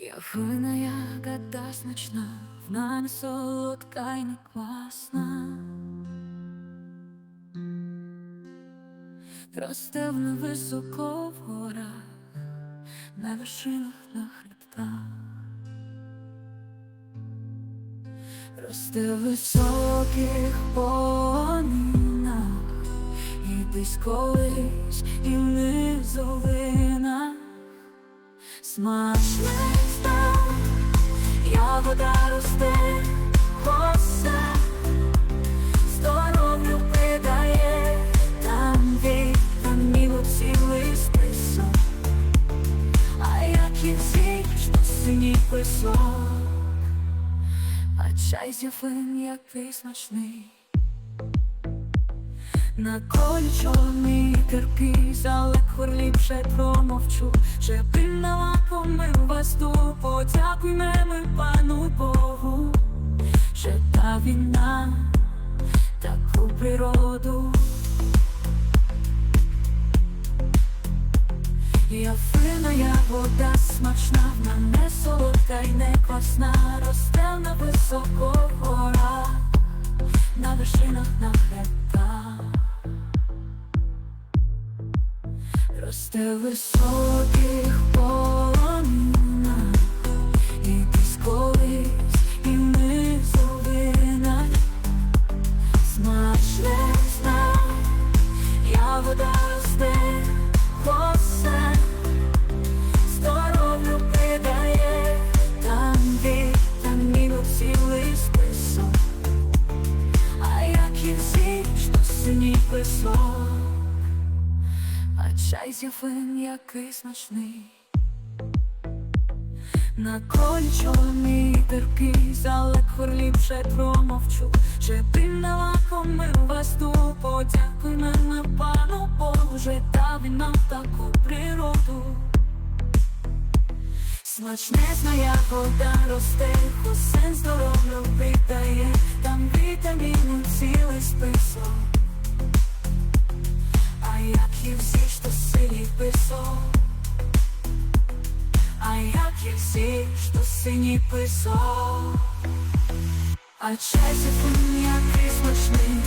Я вина ягода смачна, вона не солодка й не квасна. Росте вона високо в горах, на вершинах на хребтах. Росте в високих полонинах, і десь колись і в низовинах. Смачне став, ягода росте, коса, здоров'ю придає, там вітаміну цілий список, а як і всі, що синій писок, а чай з яфин який смачний. На колі чорний терпій, але хвиліпше промовчу, Ще пильна лакомив вас ту, подякуйме ми пану Богу, Ще та війна, таку природу. Яфина ягода смачна, вона не солодка й не квасна, росте на високо горах, на вершинах на хребтах. Росте в що синій писок. А чай з яфин який смачний. На колі чорний терпій, але хвиліпше промовчу. Ще пильна лакомив вас ту, подякуй мене пану Боже, та він нам таку природу. Смачне знає вода росте, хусен здоров'я питає, там вітаміну цілий всі, що синій писок, а чай у який смачний,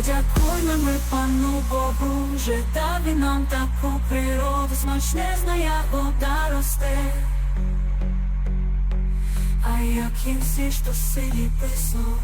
Подякуймо ми пану Богу, вже дав він нам таку природу, смачне знає вода росте. А як і всі, що сині писок,